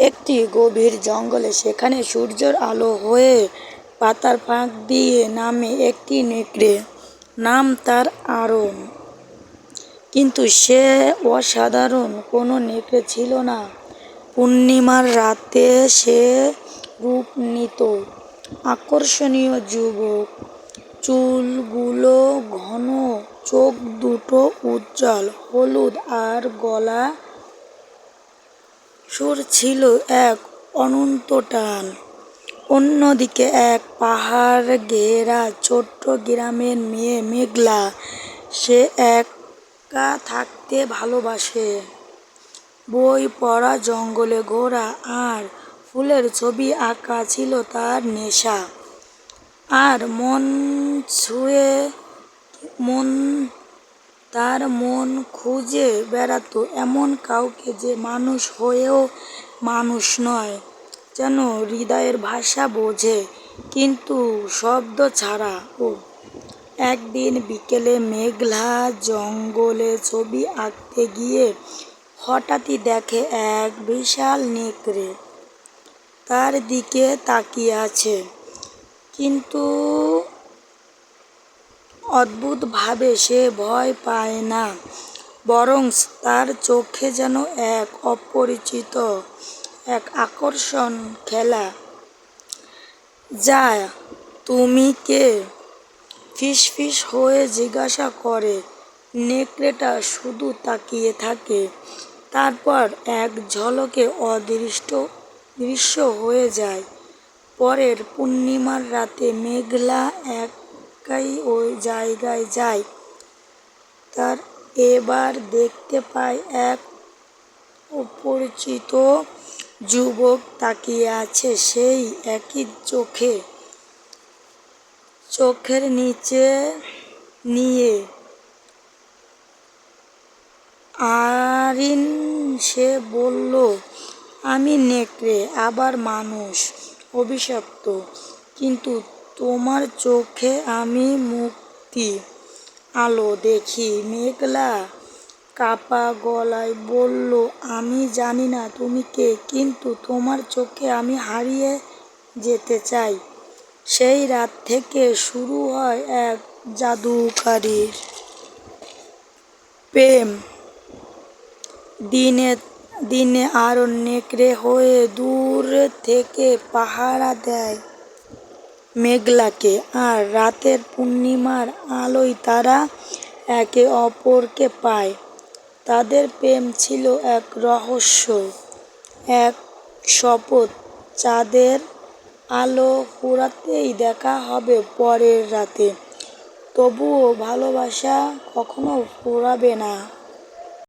একটি গভীর জঙ্গলে সেখানে সূর্যের আলো হয়ে পাতার ফাঁক দিয়ে নামে একটি নেকড়ে, নাম তার আরন কিন্তু সে অসাধারণ কোনো নেকড়ে ছিল না। পূর্ণিমার রাতে সে রূপ নিত আকর্ষণীয় যুবক। চুলগুলো ঘন, চোখ দুটো উজ্জ্বল, হলুদ আর গলা সুর ছিল এক অনন্ত টান অন্যদিকে এক পাহাড় ঘেরা ছোট্ট গ্রামের মেয়ে মেঘলা, সে একা থাকতে ভালোবাসে। বই পড়া, জঙ্গলে ঘোরা আর ফুলের ছবি আঁকা ছিল তার নেশা। আর মন ছুঁয়ে, মন তার মন খুঁজে বেড়াতো এমন কাউকে যে মানুষ হয়েও মানুষ নয়, যেন হৃদয়ের ভাষা বোঝে, কিন্তু শব্দ ছাড়া ও। একদিন বিকেলে মেঘলা জঙ্গলে ছবি আঁকতে গিয়ে হঠাৎই দেখে এক বিশাল নেকড়ে তার দিকে তাকিয়ে আছে, কিন্তু অদ্ভুতভাবে সে ভয় পায় না, বরং তার চোখে যেন এক অপরিচিত, এক আকর্ষণ খেলা। যা, তুমি কে? ফিসফিস হয়ে জিজ্ঞাসা করে। নেকড়েটা শুধু তাকিয়ে থাকে। তারপর এক ঝলকে অদৃষ্ট দৃশ্য হয়ে যায়। পরের পূর্ণিমার রাতে মেঘলা একাই ওই জায়গায় যায় তার এবার দেখতে পায় এক অপরিচিত যুবক তাকিয়ে আছে সেই একই চোখে। চোখের নিচে নিয়ে আরিন সে বলল, আমি নেকড়ে, আবার মানুষ, অভিশপ্ত। কিন্তু তোমার চোখে আমি মুক্তি। আলো দেখি মেঘলা। কাপা গলায় বলল, আমি জানি না তুমি কে, কিন্তু তোমার চোখে আমি হারিয়ে যেতে চাই। সেই রাত থেকে শুরু হয় এক জাদুকারীর প্রেম। দিনে দিনে আরও নেকড়ে হয়ে দূর থেকে পাহারা দেয়। মেঘলাকে, আর রাতের পূর্ণিমার আলোয় তারা একে অপরকে পায়। তাদের প্রেম ছিল এক রহস্য, এক শপথ। চাঁদের আলো ফুরাতেই দেখা হবে পরের রাতে। তবুও ভালোবাসা কখনো ফুরাবে না।